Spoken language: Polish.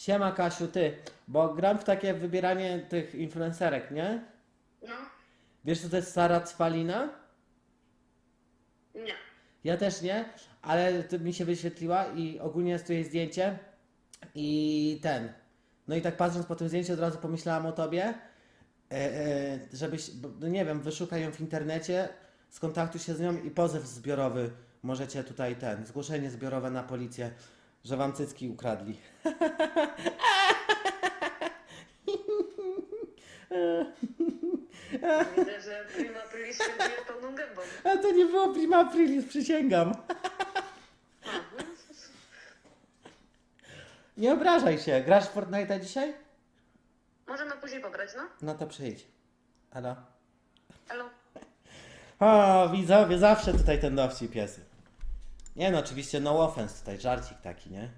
Siema Kasiu, ty, bo gram w takie wybieranie tych influencerek, nie? No, Wiesz co to jest Sara Cwalina? nie. Ja też nie, ale to mi się wyświetliła i ogólnie jest tu jej zdjęcie i ten. No i tak patrząc po tym zdjęciu od razu pomyślałam o tobie, e, e, żebyś, bo, no nie wiem, wyszukaj ją w internecie, skontaktuj się z nią i pozew zbiorowy możecie tutaj ten, zgłoszenie zbiorowe na policję, że wam cycki ukradli. Widzę, że prima aprilis świętuje pełną gębą. A to nie było prima aprilis, przysięgam. A, no, Nie obrażaj się, grasz w Fortnite'a dzisiaj? możemy później pobrać, no? No to przyjdź. Halo? Halo? O, widzowie, zawsze tutaj ten dowcip jest. Nie no, oczywiście no offense tutaj, żarcik taki, nie?